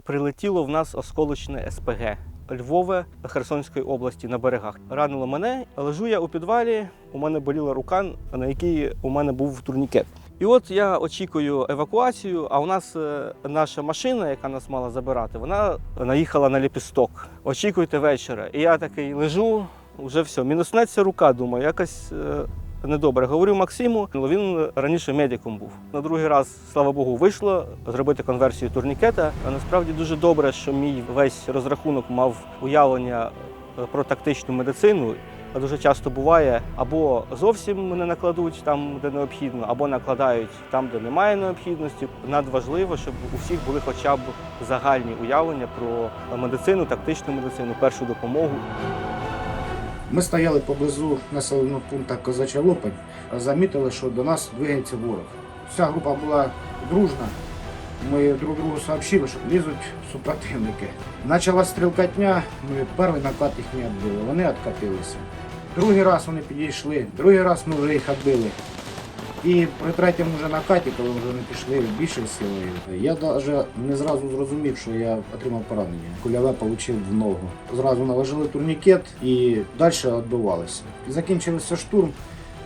прилетіло в нас осколочне СПГ. Львове Херсонської області на берегах. Ранило мене, лежу я у підвалі, у мене боліла рука, на якій у мене був турнікет. І от я очікую евакуацію, а у нас е, наша машина, яка нас мала забирати, вона наїхала на ліпісток. Очікуйте вечора. І я такий лежу, вже все, мінуснеться рука, думаю, якось е, недобре. Говорю Максиму, він раніше медиком був. На другий раз, слава Богу, вийшло зробити конверсію турнікета. А насправді дуже добре, що мій весь розрахунок мав уявлення е, про тактичну медицину. А Дуже часто буває або зовсім не накладуть там, де необхідно, або накладають там, де немає необхідності. Надважливо, щоб у всіх були хоча б загальні уявлення про медицину, тактичну медицину, першу допомогу. Ми стояли поблизу населеного пункту Козача Лопань, замітили, що до нас двигається ворог. Вся група була дружна. Ми друг другу сообщили, що лізуть супротивники. Почала стрілкатня, ми перший накат їх не відбили, вони відкатилися. Другий раз вони підійшли, другий раз ми вже їх відбили. І при третьому вже накаті, коли вже вони пішли більшою силою, я навіть не зразу зрозумів, що я отримав поранення. Кульове отримав в ногу. Зразу наложили турнікет і далі відбивалися. Закінчився штурм,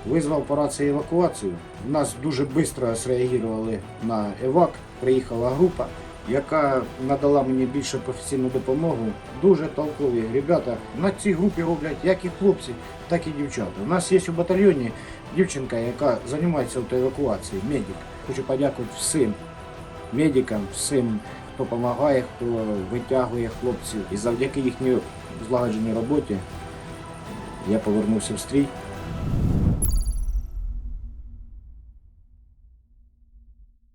визвав по рації евакуацію. Нас дуже швидко среагували на евак. Приїхала група, яка надала мені більше професійну допомогу. Дуже толкові ребята. На цій групі роблять як і хлопці, так і дівчата. У нас є у батальйоні дівчинка, яка займається евакуацією, медик. Хочу подякувати всім медикам, всім, хто допомагає, хто витягує хлопців. І завдяки їхній злагодженій роботі я повернувся в стрій.